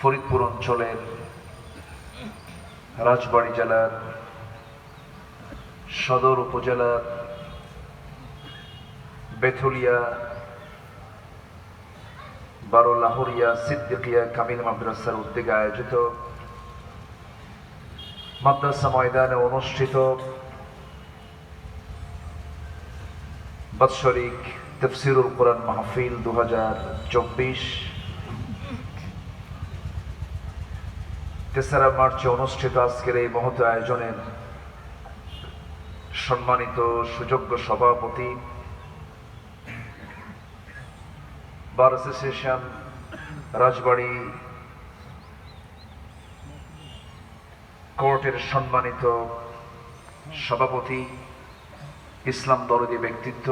ফরিদপুর অঞ্চলের রাজবাড়ি জেলার সদর উপজেলার বেথুলিয়া, বারো লাহোরিয়া, সিদ্দিকিয়া কামিল মাদ্রাসার উদ্যোগে আয়োজিত মাদ্রাসা ময়দানে অনুষ্ঠিত বাৎসরিক তফসিরুল কোরআন মাহফিল দু হাজার চব্বিশ তেসরা মার্চে অনুষ্ঠিত আজকের এই মহৎ আয়োজনের সম্মানিত সুযোগ্য সভাপতি, বার অ্যাসোসিয়েশন, রাজবাড়ী কোর্টের সম্মানিত সভাপতি, ইসলাম দরদি ব্যক্তিত্ব,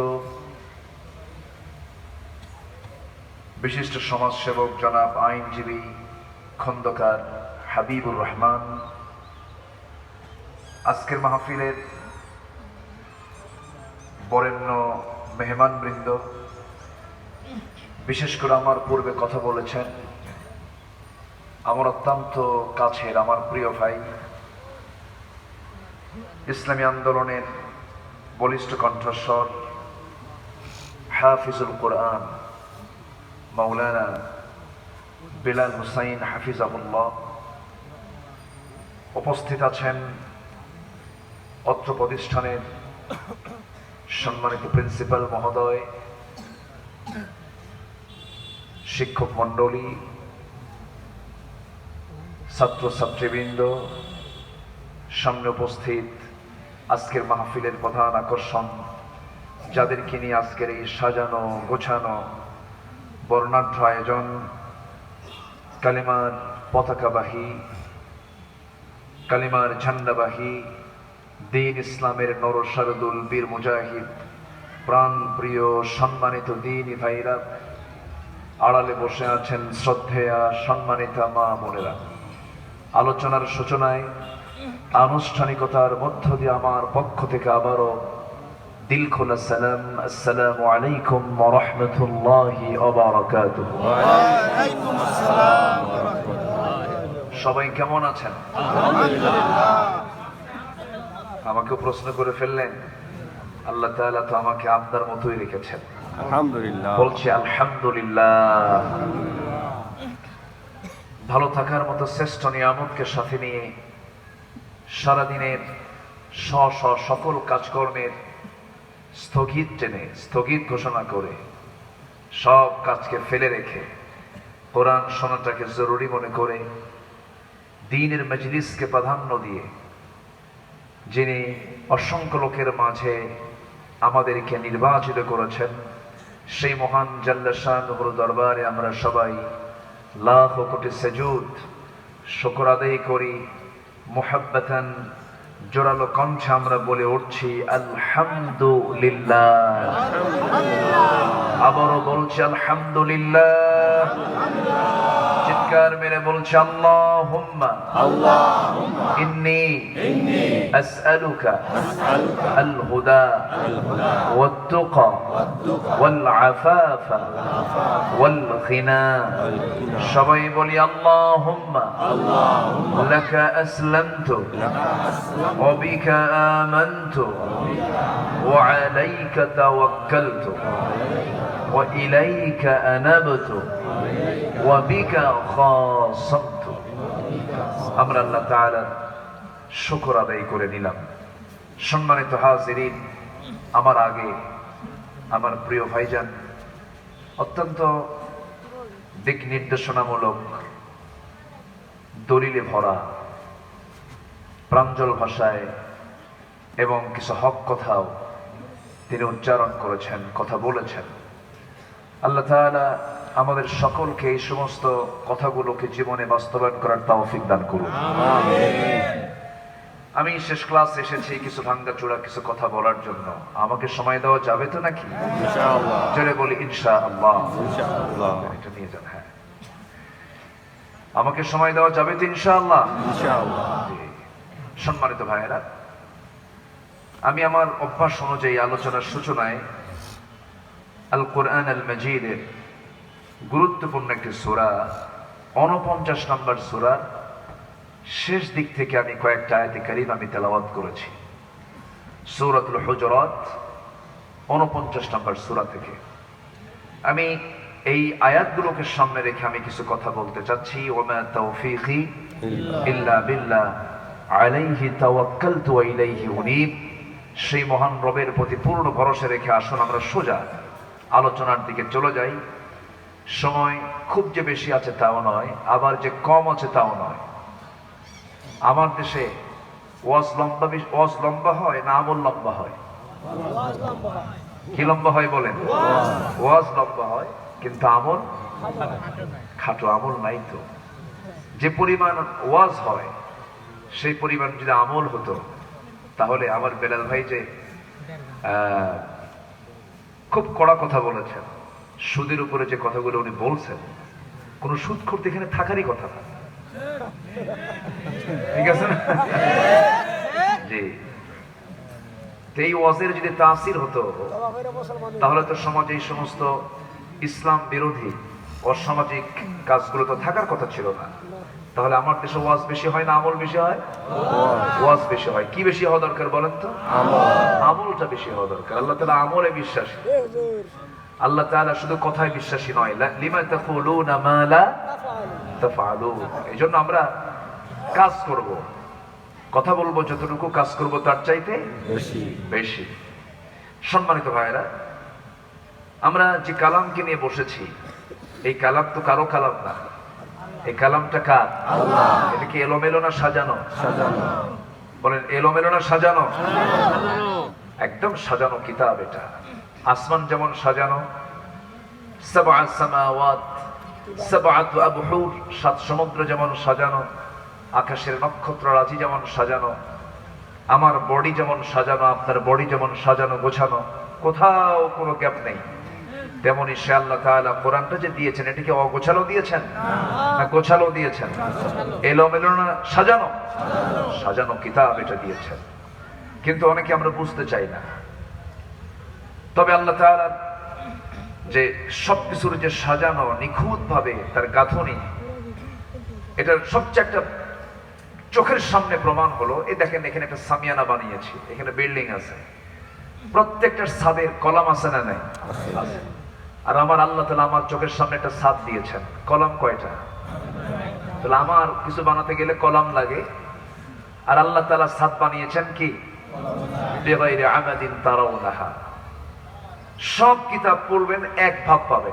বিশিষ্ট সমাজসেবক জনাব আইনজীবী খন্দকার হাবিবুর রহমান। আজকের মাহফিলের বরেণ্য মেহমানবৃন্দ, বিশেষ করে আমার পূর্বে কথা বলেছেন আমার অত্যন্ত কাছের আমার প্রিয় ভাই, ইসলামী আন্দোলনের বলিষ্ঠ কণ্ঠস্বর হাফিজুল কোরআন, মাওলানা বিলাল হুসাইন হাফিজাবুল্লাহ উপস্থিত আছেন অত্র প্রতিষ্ঠানের সম্মানিত প্রিন্সিপাল মহোদয়, শিক্ষক মণ্ডলী, ছাত্রছাত্রীবৃন্দ, সামনে উপস্থিত আজকের মাহফিলের প্রধান আকর্ষণ, যাদেরকে নিয়ে আজকের এই সাজানো, গোছানো, বর্ণাঢ্য আয়োজন, কালিমার পতাকাবাহী কালিমার ঝান্ডাবাহী দিন ইসলামের নরসারদুল বীর মুজাহিদ প্রাণ প্রিয় সম্মানিত দিন ভাইরা, আড়ালে বসে আছেন শ্রদ্ধেয়া সম্মানিতা মা বোনেরা। আলোচনার সূচনায় আনুষ্ঠানিকতার মধ্য দিয়ে আমার পক্ষ থেকে আবারও দিল খোলা সালাম, আসসালামু আলাইকুম রহমতুল্লাহি সবাই কেমন আছেন? আমাকে প্রশ্ন করে ফেললেন আল্লাহ তাআলা তো আমাকে আপনার মতোই রেখেছেন। আলহামদুলিল্লাহ। বলছি আলহামদুলিল্লাহ। ভালো থাকার মতো শ্রেষ্ঠ নিয়ামতকে সাথে নিয়ে সারাদিনের স্ব স্ব সকল কাজকর্মের স্থগিত টেনে স্থগিত ঘোষণা করে সব কাজকে ফেলে রেখে কোরআন শোনাটাকে জরুরি মনে করে দিনের মজলিসকে প্রাধান্য দিয়ে যিনি অসংখ্য লোকের মাঝে আমাদেরকে নির্বাচিত করেছেন, সেই মহান জাল্লাশানুর দরবারে আমরা সবাই লাখ কোটি সেজুদ, শকর আদায় করি, মোহাব্বতান জোরালো কণ্ঠে আমরা বলে উঠছি, আলহামদুলিল্লাহ। আবারও বলছি, আলহামদুলিল্লাহ। চিৎকার মেরে বলছি আল্লাহ ইন্নি أسألك الهدى والتقى والعفاف والغنى সবাই বলি اللهم لك أسلمت وبك آمنت وعليك توكلت وإليك أنبت ওয়াবিকা খাসামত। আমরা আল্লাহ তাআলার শুকর আদায় করে নিলাম। সম্মানিত হাজিরিন, আমার আগে আমার প্রিয় ভাইজান, অত্যন্ত দিক নির্দেশনামূলক, দলিলে ভরা, প্রাঞ্জল ভাষায় এবং কিছু হক কথাও তিনি উচ্চারণ করেছেন, কথা বলেছেন। আল্লাহ তাআলা আমাদের সকলকে এই সমস্ত কথাগুলোকে জীবনে বাস্তবায়ন করার তাওফিক দান করুন। আমি শেষ ক্লাস এসেছি কিছু ভাঙ্গা চূড়া কিছু কথা বলার জন্য। আমাকে সময় দেওয়া যাবে তো নাকি? জোরে বলি ইনশা আল্লাহ এটা নিয়ে যান হ্যাঁ। আমাকে সময় দেওয়া যাবে তো ইনশাআল্লাহ? ইনশাআল্লাহ। সম্মানিত ভাইয়েরা আমি আমার অভ্যাস অনুযায়ী আলোচনার সূচনায় আল কোরআন আল মজিদের গুরুত্বপূর্ণ একটি সূরা অনপঞ্চাশ নম্বর সুরার শেষ দিক থেকে আমি কয়েকটা আয়াতে কারিম আমি তেলাওয়াত করেছি। সূরাতুল হুজরাত অনপঞ্চাশ নম্বর সুরা থেকে। আমি এই আয়াতগুলোকে সামনে রেখে আমি কিছু কথা বলতে চাচ্ছি। ওমা তৌফিকি ইল্লা বিল্লাহ, আলাইহি তাওয়াক্কালতু ওয়া ইলাইহি উনীব। সেই মহান রবের প্রতি পূর্ণ ভরসা রেখে আসুন, আমরা সোজা আলোচনার দিকে চলে যাই। সময় খুব যে বেশি আছে তাও নয়, আবার যে কম আছে তাও নয়। আমার দেশে ওয়াজ লম্বা ওয়াজ লম্বা হয় না আমল লম্বা হয়? কি লম্বা হয় বলেন? ওয়াজ লম্বা হয়, কিন্তু আমল খাটো আমল নাই তো। যে পরিমাণ ওয়াজ হয়, সেই পরিমাণ যদি আমল হতো, তাহলে আমার বেলাল ভাই যে খুব কড়া কথা বলেছেন। সুদের উপরে যে কথাগুলো উনি বলছেন, কোন সুদ করতে এখানে থাকারই কথা না। ঠিক আছে না? জি। এই ওয়াজের যদি তাসির হতো, তাহলে তো সমাজে এই সমস্ত ইসলাম বিরোধী, অসামাজিক কাজগুলো তো থাকার কথা ছিল না। তাহলে আমার দেশে ওয়াজ বেশি হয় না, আমল বেশি হয়? ওয়াজ বেশি হয়। কি বেশি হওয়া দরকার বলেন তো? আমলটা বেশি হওয়া দরকার। আল্লাহ তালা আমলে বিশ্বাসী। আল্লাহ তাআলা শুধু কথায় বিশ্বাসী নয় লিমা তাকুলুনা মা লা তাফআলুন। এই জন্য আমরা কাজ করব। কথা বলব যতটুকু কাজ করব তার চাইতে বেশি। বেশি। সম্মানিত ভাইরা আমরা যে কালামকে নিয়ে বসেছি এই কালাম তো কারও কালাম না। এই কালামটা কার? এটা কি এলোমেলো না সাজানো? সাজানো। বলেন এলোমেলো না সাজানো। একদম সাজানো কিতাব এটা। আসমান যেমন সাজানো সাত সমুদ্র যেমন সাজানো, আকাশের নক্ষত্র রাজি যেমন সাজানো, আমার বডি যেমন সাজানো, আপনার বডি যেমন সাজানো, গোছানো, কোথাও কোনো গ্যাপ নেই। তেমনি সে আল্লাহ তাআলা কোরআনটা যে দিয়েছেন এটাকে অগোছালো দিয়েছেন? না গোছালো দিয়েছেন? এলোমেলো না, সাজানো? সাজানো কিতাব এটা দিয়েছেন। কিন্তু অনেকে আমরা বুঝতে চাই না। তবে আল্লাহ তাআলা যে সবকিছুর যে সাজানো নিখুঁত ভাবে তার গাঁথনি, এটার সবচেয়ে একটা চোখের সামনে প্রমাণ হলো এই দেখেন এখানে একটা সামিয়ানা বানিয়েছি, এখানে বিল্ডিং আছে। প্রত্যেকটার ছাদের কলাম আছে না নাই? আর আমার আল্লাহ তালা আমার চোখের সামনে একটা ছাদ দিয়েছেন। কলাম কয়টা? তাহলে আমার কিছু বানাতে গেলে কলাম লাগে। আর আল্লাহ তালা ছাদ বানিয়েছেন কি? বেগাইরে আমাদিন তারাউনাহা। সব কিতাব পড়বেন এক ভাব পাবেন।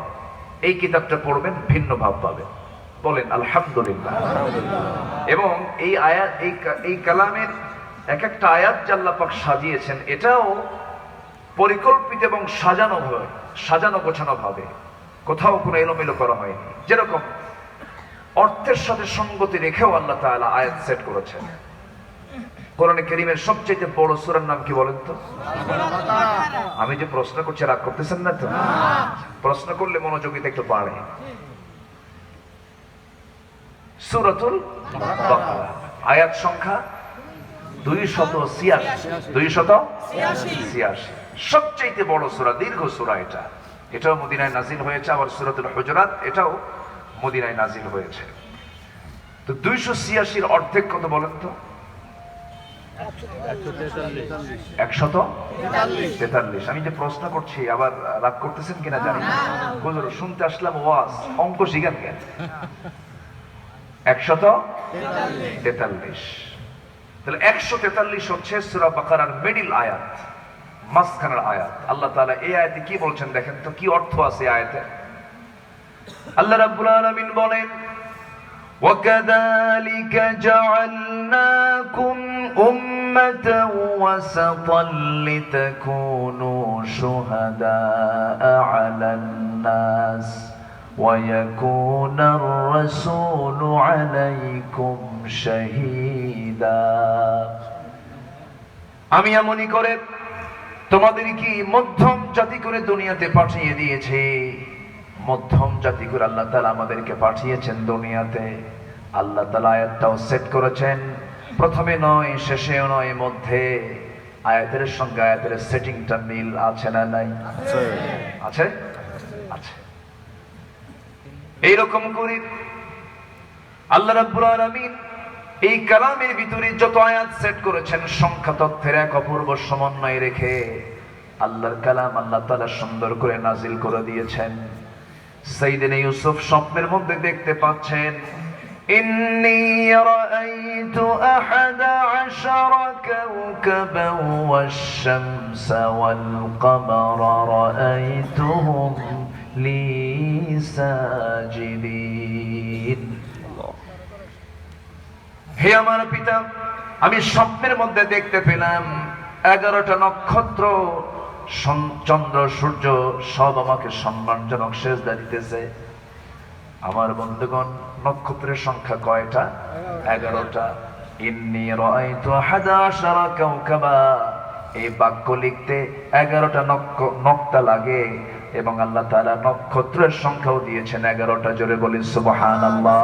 এই কিতাবটা পড়বেন ভিন্ন ভাব পাবেন। বলেন আলহামদুলিল্লাহ। এবং এই আয়াত এই এই কালামের এক একটা আয়াত জাল্লাপাক সাজিয়েছেন এটাও পরিকল্পিত এবং সাজানো ভাবে সাজানো গোছানো ভাবে। কোথাও কোনো এলোমেলো করা হয়নি। যেরকম অর্থের সাথে সঙ্গতি রেখেও আল্লাহ তাআলা আয়াত সেট করেছেন। কোরআনে করিমের সবচেয়ে বড় সূরার নাম কি বলেন তো? আমি যে প্রশ্ন করছি রাগ করতেছেন না তো? প্রশ্ন করলে মনোযোগিতা একটু বাড়ে। সুরাতুল বাকারা আয়াত সংখ্যা দুই শত ছিয়াশি দুই শত ছিয়াশি। সবচাইতে বড় সুরা দীর্ঘ সুরা এটা। এটাও মদিনায় নাজিল হয়েছে আবার সুরাতুল হুজরাত এটাও মদিনায় নাজিল হয়েছে। তো দুইশো ছিয়াশির অর্ধেক কত বলেন তো? একশত তেতাল্লিশ আমি যে প্রশ্ন করছি আবার রাগ করতেছেন কিনা জানি না হুজুর শুনতে আসলাম ওয়াজ অঙ্ক শিখান কেন একশত তেতাল্লিশ তাহলে একশো তেতাল্লিশ হচ্ছে সুরা বাকারার মিডিল আয়াত মাঝখানের আয়াত আল্লাহ তাআলা এই আয়াতে কি বলছেন দেখেন তো কি অর্থ আছে এই আয়াতে আল্লাহ রাব্বুল আলামিন বলেন وكذلك جعلناكم أمة وسطا لتكونوا شهداء على الناس ويكون الرسول عليكم شهيدا আমি এমনই করে তোমাদের কি মধ্যম জাতি করে দুনিয়াতে পাঠিয়ে দিয়েছে মধ্যম জাতি করে আল্লাহ তালা আমাদেরকে পাঠিয়েছেন দুনিয়াতে আল্লাহ তালা আয়াতটাও সেট করেছেন প্রথমে নয় শেষেও নয় মধ্যে আয়াতের সঙ্গে আয়াতের সেটিংটা মিল আছে না নাই? আছে। আছে? এইরকম করে আল্লাহ রাব্বুল আলামিন এই কালামের ভিতরে যত আয়াত সেট করেছেন সংখ্যা তথ্যের এক অপূর্ব সমন্বয় রেখে আল্লাহর কালাম আল্লাহ তাআলা সুন্দর করে নাজিল করে দিয়েছেন। সাইয়েদনা ইউসুফ স্বপ্নের মধ্যে দেখতে পাচ্ছেন إني رأيت أحد عشر كوكبا والشمس والقمر رأيتهم لي ساجدين হে আমার পিতা আমি স্বপ্নের মধ্যে দেখতে পেলাম এগারোটা নক্ষত্র সন- চন্দ্র সূর্য সব আমাকে সম্মানজনক সেজদা দিতেছে আমার বন্ধুগণ নক্ষত্রের সংখ্যা কয়টা? এগারোটা। ইন্নি আশারা কাওকাবা। এই বাক্য লিখতে এগারোটা নক্তা লাগে এবং আল্লাহ তাআলা নক্ষত্রের সংখ্যাও দিয়েছেন এগারোটা। জোরে বলি সুবহানাল্লাহ।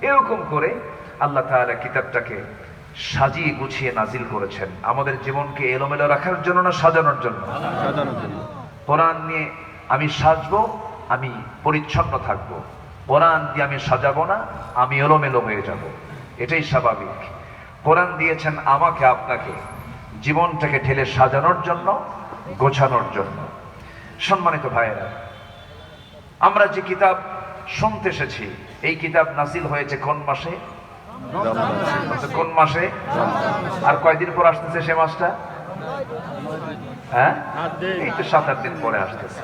এরকম করে আল্লাহ তাআলা কিতাবটাকে সাজিয়ে গুছিয়ে নাজিল করেছেন। আমাদের জীবনকে এলোমেলো রাখার জন্য না সাজানোর জন্য। কোরআন নিয়ে আমি সাজবো আমি পরিচ্ছন্ন থাকব। কোরআন দিয়ে আমি সাজাবো না, আমি এলোমেলো হয়ে যাব। এটাই স্বাভাবিক। কোরআন দিয়েছেন আমাকে, আপনাকে জীবনটাকে ঠেলে সাজানোর জন্য, গোছানোর জন্য। সম্মানিত ভাইয়েরা, আমরা যে কিতাব শুনতে এসেছি, এই কিতাব নাসিল হয়েছে কোন মাসে? কোন মাসে? আর কয়দিন পর আসতেছে সে মাসটা? হ্যাঁ? এই তো সাত আট দিন পরে আসতেছে।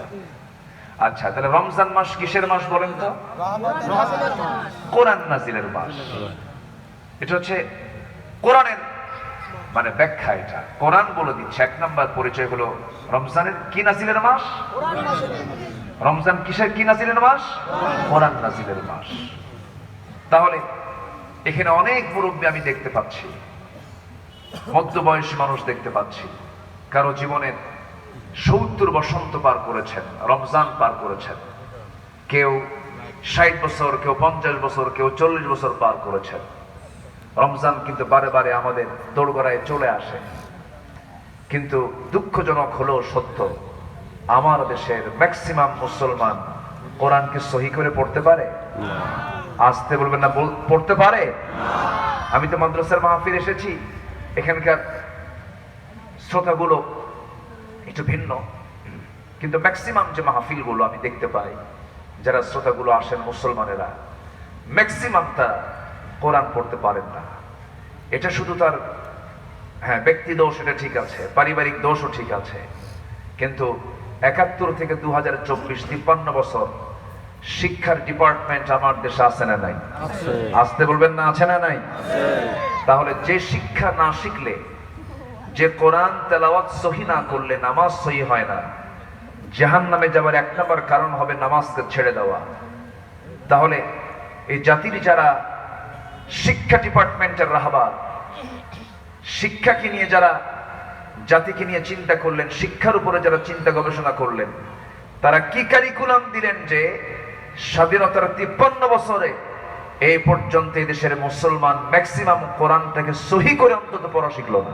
আচ্ছা তাহলে রমজান মাস কিসের মাস বলেন তো? কোরআন নাজিলের মাস। এটা হচ্ছে কোরআনের মানে ব্যাখ্যা এটা। কোরআন বলে দিচ্ছে। এক নাম্বার পরিচয় হলো রমজানের কি নাজিলের মাস? রমজান কিসের কি নাজিলের মাস? কোরআন নাজিলের মাস। তাহলে এখানে অনেক মুরব্বী আমি দেখতে পাচ্ছি। মধ্যবয়সী মানুষ দেখতে পাচ্ছি। কারও জীবনের সত্তর বসন্ত পার করেছেন রমজান পার করেছেন। কেউ ষাট বছর কেউ পঞ্চাশ বছর কেউ চল্লিশ বছর পার করেছেন। রমজান কিন্তু বারে বারে আমাদের দোরগড়ায় চলে আসে। কিন্তু দুঃখজনক হলেও সত্য আমার দেশের ম্যাক্সিমাম মুসলমান কোরআনকে সহি করে পড়তে পারে? আসতে বলবেন না পড়তে পারে? আমি তো মাদ্রাসার মাহফিল এসেছি। এখানকার শ্রোতাগুলো একটু ভিন্ন। কিন্তু ম্যাক্সিমাম যে মাহফিলগুলো আমি দেখতে পাই যারা শ্রোতাগুলো আসেন মুসলমানেরা ম্যাক্সিমাম তারা কোরআন পড়তে পারেন না। এটা শুধু তার হ্যাঁ ব্যক্তি দোষ এটা ঠিক আছে পারিবারিক দোষও ঠিক আছে। কিন্তু একাত্তর থেকে দু হাজার চব্বিশ তিপ্পান্ন বছর শিক্ষার ডিপার্টমেন্ট আমার দেশে আছে না নাই? আসতে বলবেন না আছে না নাই? তাহলে যে শিক্ষা না শিখলে যে কোরআন তেলাওয়াত সহি না করলে নামাজ সহি হয় না। জাহান নামে যাবার এক নম্বর কারণ হবে নামাজকে ছেড়ে দেওয়া। তাহলে এই জাতির যারা শিক্ষা ডিপার্টমেন্টের রাহবার, শিক্ষাকে নিয়ে যারা জাতিকে নিয়ে চিন্তা করলেন, শিক্ষার উপরে যারা চিন্তা গবেষণা করলেন, তারা কি কারিকুলাম দিলেন যে স্বাধীনতার তিপ্পান্ন বছরে এই পর্যন্ত দেশের মুসলমান ম্যাক্সিমাম কোরআনটাকে সহি করে অন্তত পড়া শিখলো না।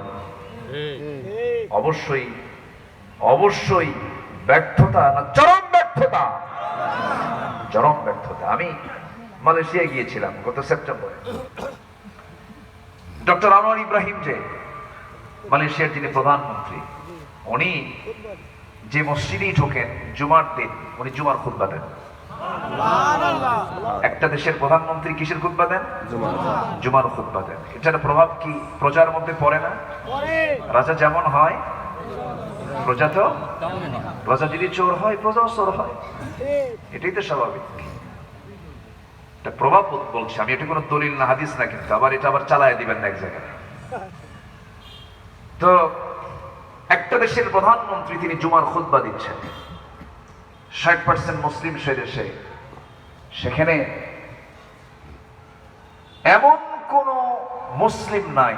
অবশ্যই অবশ্যই ব্যর্থতা না, চরম ব্যর্থতা। চরম ব্যর্থতা। আমি মালয়েশিয়ায় গিয়েছিলাম গত সেপ্টেম্বরে। ডক্টর আনোয়ার ইব্রাহিম যে, মালয়েশিয়ার যিনি প্রধানমন্ত্রী, উনি যে মসজিদেই ঢোকেন, জুমার দিন, উনি জুমার খুতবা দেন। একটা দেশের প্রধানমন্ত্রী কিসের খুতবা দেন? জুমার খুতবা। দেন। এটার প্রভাব কি প্রজার মধ্যে পড়ে না? রাজা যেমন হয় প্রজা তো? প্রজা যদি চোর হয় প্রজাও চোর হয়। এটাই তো স্বাভাবিক। এটা প্রভাব বল- বলছি আমি। এটা কোনো দলিল না হাদিস না কিন্তু। আবার এটা আবার চালায় দিবেন না এক জায়গায়। তো একটা দেশের প্রধানমন্ত্রী তিনি জুমার খুতবা দিচ্ছেন। ষাট পার্সেন্ট মুসলিম সে দেশে। সেখানে এমন কোন মুসলিম নাই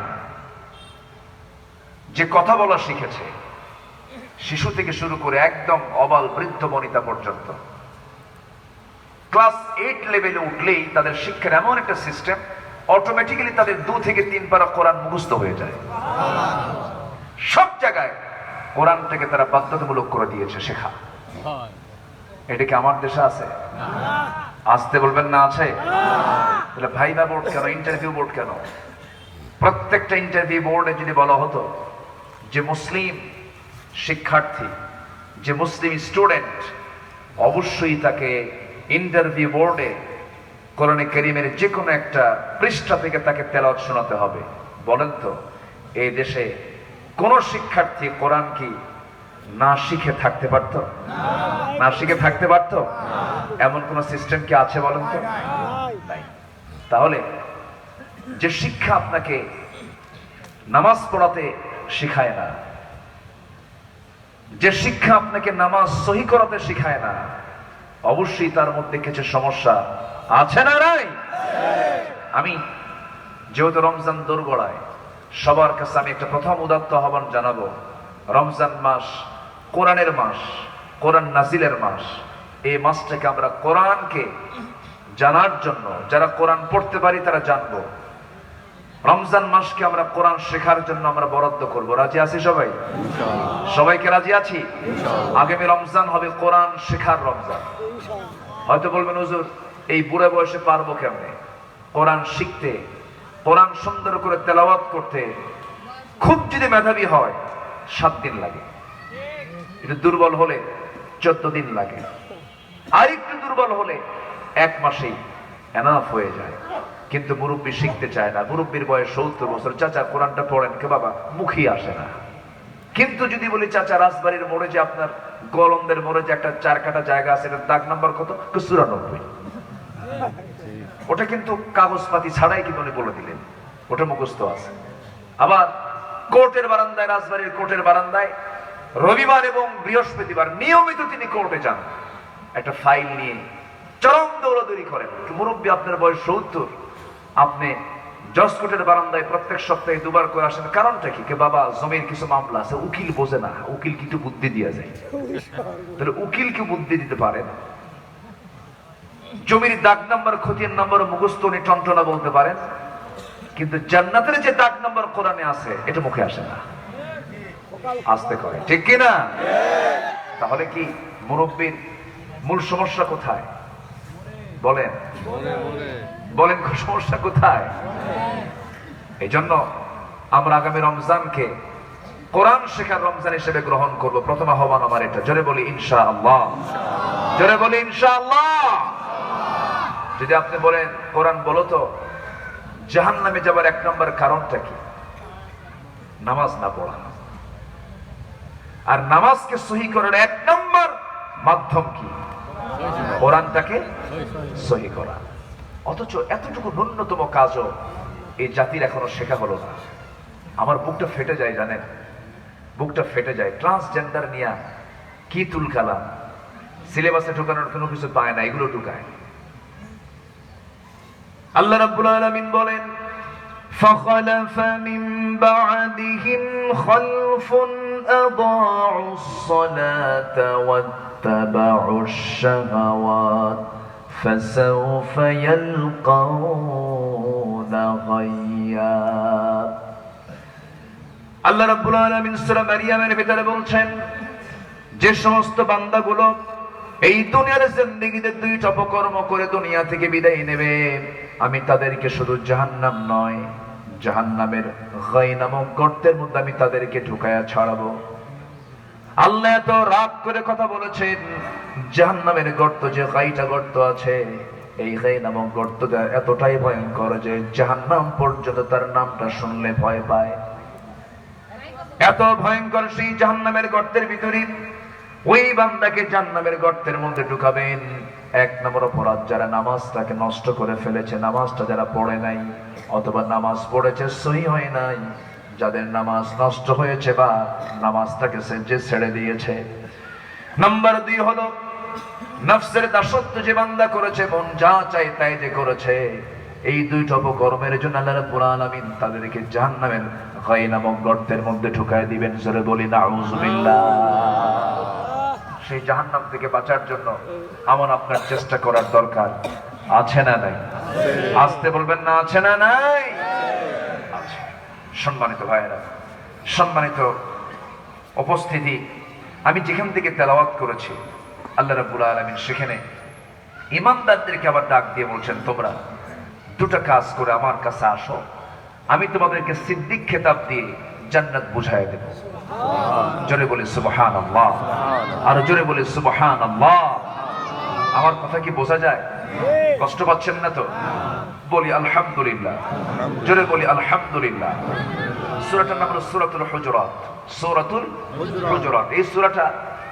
যে কথা বলা শিখেছে। শিশু থেকে শুরু করে একদম অবাল বৃদ্ধ বনিতা পর্যন্ত। ক্লাস এইট লেভেলে উঠলেই তাদের শিক্ষার এমন একটা সিস্টেম অটোমেটিক্যালি তাদের দু থেকে তিন পারা কোরআন মুখস্থ হয়ে যায়। সব জায়গায় কোরআনটাকে তারা বাধ্যতামূলক করে দিয়েছে শেখা। এটা কি আমার দেশে আছে? আসতে বলবেন না আছে? তাহলে ভাইবা বোর্ড কেন ইন্টারভিউ বোর্ড কেন? প্রত্যেকটা ইন্টারভিউ বোর্ডে যদি বলা হতো যে মুসলিম শিক্ষার্থী, যে মুসলিম স্টুডেন্ট অবশ্যই তাকে ইন্টারভিউ বোর্ডে কোরআনে করিমের যে কোনো একটা পৃষ্ঠা থেকে তাকে তেলাওয়াত শোনাতে হবে। বলেন তো, এই দেশে কোন শিক্ষার্থী কোরআন কি না শিখে থাকতে পারত? না শিখে থাকতে পারত? এমন কোন সিস্টেম কি আছে বলেন তো? তাহলে যে শিক্ষা আপনাকে নামাজ পড়াতে শিখায় না, যে শিক্ষা আপনাকে নামাজ সহি করাতে শিখায় না, অবশ্যই তার মধ্যে কিছু সমস্যা আছে না নাই? আমি যেহেতু রমজান দোরগোড়ায়, সবার কাছে আমি একটা প্রথম উদাত্ত আহ্বান জানাব। রমজান মাস কোরআনের মাস কোরআন নাজিলের মাস এই মাসটাকে আমরা কোরআনকে জানার জন্য যারা কোরআন পড়তে পারি তারা জানব। রমজান মাসকে আমরা কোরআন শেখার জন্য আমরা বরাদ্দ করব। রাজি আছি সবাই? সবাইকে রাজি আছি? আগামী রমজান হবে কোরআন শেখার রমজান। হয়তো বলবেন হুজুর এই বুড়ে বয়সে পারব কেমনে? কোরআন শিখতে কোরআন সুন্দর করে তেলাওয়াত করতে খুব যদি মেধাবী হয় সাত দিন লাগে। একটু দুর্বল হলে চোদ্দ দিন লাগে। আর একটু দুর্বল হলে এক মাসেই এনাফ হয়ে যায়। কিন্তু মুরব্বী শিখতে চায় না। মুরব্বীর বয়স সত্তর বছর। চাচা কোরআনটা পড়েন, কে বাবা? মুখী আসে না। কিন্তু যদি বলি, চাচা, রাজবাড়ির মোড়ে যে আপনার গলন্দের মোড়ে যে একটা চার কাটা জায়গা আছে, এটার দাগ নাম্বার কত? চুরানব্বই। ওটা কিন্তু কাগজপাতি ছাড়াই কিন্তু উনি বলে দিলেন। ওটা মুখস্থ আছে। আবার কোর্টের বারান্দায়, রাজবাড়ির কোর্টের বারান্দায়, রবিবার এবং বৃহস্পতিবার নিয়মিত তিনি কোর্টে যান। একটা ফাইল নিয়ে চরম দৌড়াদৌড়ি করেন। মুরব্বী, আপনার বয়স সত্তর। আপনি জজ কোর্টের বারান্দায় প্রত্যেক সপ্তাহে দুবার করে আসেন। কারণটা কি বাবা, জমির কিছু মামলা আছে, উকিল বোঝে না। উকিল কিন্তু বুদ্ধি দিয়া যায়। তাহলে উকিল কি বুদ্ধি দিতে পারেন? জমির দাগ নাম্বার, খতিয়ান নাম্বার, মুখস্থ উনি টনটনা বলতে পারেন। কিন্তু জান্নাতের যে দাগ নাম্বার কোরআনে আছে, এটা মুখে আসে না। আসতে করে। ঠিক কি না তাহলে কি মুরব্বীর মূল সমস্যা কোথায়? বলেন। বলেন, সমস্যা কোথায়? এই জন্য আমরা আগামী রমজানকে কোরআন শেখার রমজান হিসেবে গ্রহণ করব। প্রথম আহ্বান আমার এটা। জোরে বলি ইনশা আল্লাহ জোরে বলি ইনশা আল্লাহ যদি আপনি বলেন, কোরআন বলো তো জাহান নামে যাবার এক নম্বর কারণটা কি? নামাজ না পড়া। আর নামাজকে সহি করার এক নম্বর মাধ্যম কি? কোরআনটাকে সহি করা। অথচ এতটুকু ন্যূনতম কাজও এই জাতির এখনও শেখা হলো না। আমার বুকটা ফেটে যায়, জানেন? বুকটা ফেটে যায়। ট্রান্সজেন্ডার নিয়ে কি তুলকালাম সিলেবাসে ঢুকানোর কোনো কিছু পায় না, এগুলো ঢুকায়। আল্লাহ রাব্বুল আলামিন বলেন فخلف من بعدهم خلف أضاعوا الصلاة واتبعوا الشهوات فسوف يلقون غيا আল্লাহ রাব্বুল আলামিন সূরা মারিয়ামের ভিতরে বলছেন যে সমস্ত বান্দাগুলো এই দুনিয়ার জিন্দেগিতে দুইটা অপকর্ম করে দুনিয়া থেকে বিদায় নেবে। আমি তাদেরকে শুধু জাহান্নাম নয়, জাহান্নামের গাই নামক গর্তের মধ্যে আমি তাদেরকে ঢুকায়া ছাড়াবো। আল্লাহ এত রাগ করে কথা বলেছেন, জাহান্নামের গর্ত যে গাইটা গর্ত আছে, এই গাই নামক গর্তটা এতটাই ভয়ঙ্কর যে জাহান্নাম পর্যন্ত তার নামটা শুনলে ভয় পায়। এত ভয়ঙ্কর সেই জাহান্নামের গর্তের ভিতরে ওই বান্দাকে জান্নামের গর্তের মধ্যে ঢুকাবেন। এক নম্বর অপরাধ, যারা নামাজটাকে নষ্ট করে ফেলেছে, নামাজটা যারা পড়ে নাই অথবা নামাজ পড়েছে সই হয় নাই, যাদের নামাজ নষ্ট হয়েছে বা নামাজটাকে সে যে ছেড়ে দিয়েছে। নাম্বার দুই হলো, নফসের দাসত্ব যে বান্দা করেছে, মন যা চাই তাই যে করেছে। এই দুইটা অপকর্মের জন্য আল্লাহ রাব্বুল আলামিন তাদেরকে জাহান্নামের গাই নামক গর্তের মধ্যে ঢুকায় দিবেন। জোরে বলি নাউজুবিল্লাহ সেই জাহান্নাম থেকে বাঁচার জন্য আমার আপনার চেষ্টা করার দরকার। আছে না নাই? আসতে বলবেন না, আছে না নাই? আছে। সম্মানিত ভাইয়েরা, সম্মানিত উপস্থিতি, আমি যেখান থেকে তেলাওয়াত করেছি, আল্লাহ রাব্বুল আলামিন সেখানে ইমানদারদেরকে আবার ডাক দিয়ে বলছেন, তোমরা দুটো কাজ করে আমার কাছে আসো। আমি তোমাদেরকে সিদ্দিক খেতাব দিয়ে জান্নাত বুঝাই দেব। জোরে বলি সুবহান আল্লাহ আর জোরে বলি সুবহান আল্লাহ আমার কথা কি বোঝা যায়? কষ্ট পাচ্ছেন না তো? বলি আলহামদুলিল্লাহ। জোরে বলি আলহামদুলিল্লাহ। সুরাটার নাম হলো সুরাতুল হুজরাত। সুরাতুল হুজরাত। এই সূরাটা